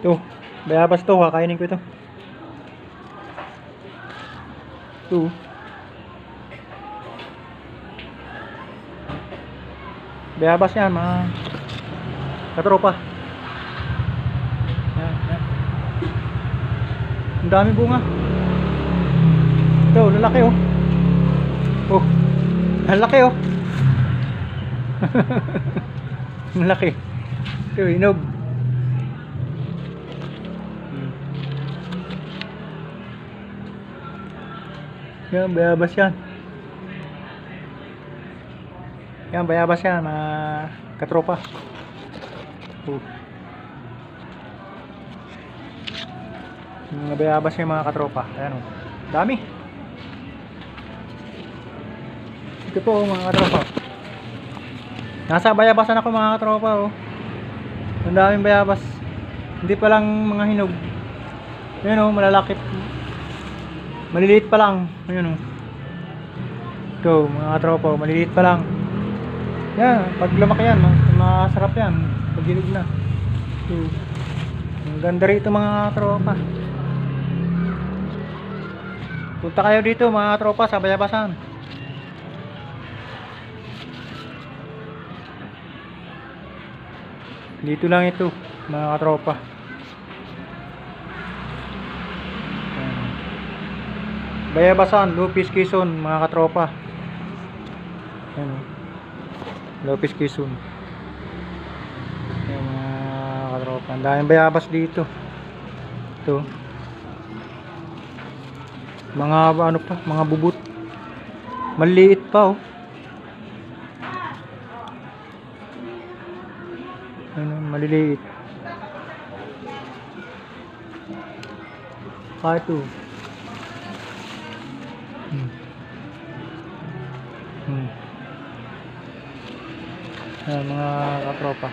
Ito, bayabas to, kakainin ko ito. Ito. Bayabas yan, mga katropa. Yan, yan. Ang dami bunga. Ito, lalaki oh. Oh, ang laki oh. ang laki. Ito, inog. Yan, bayabas yan. Yan, bayabas yan, mga katropa. Oh. Mga bayabas yung mga katropa. Ayan o. Dami. Ito po mga katropa. Nasa bayabasan ako mga katropa oh. Ang daming bayabas. Hindi pa lang mga hinog. Ayan oh, malalaki. Maliliit pa lang. Ayan oh. Ito mga katropa, oh, maliliit pa lang. Yan, pag lumaki yan, ma- masarap yan. Pag hinog na. Ito. Ang ganda rito mga tropa. Punta kayo dito mga tropa sa Bayabasan. Dito lang ito mga tropa. Bayabasan, Lupis Quezon mga katropa. Ayan. oh. Lopez Quezon. Ayan mga katropa. Ang daming bayabas dito. Ito. Mga ano pa, mga bubut. Maliit pa oh. Ano, maliliit. Pa ito. Hmm. Hmm. Ayan, mga katropa.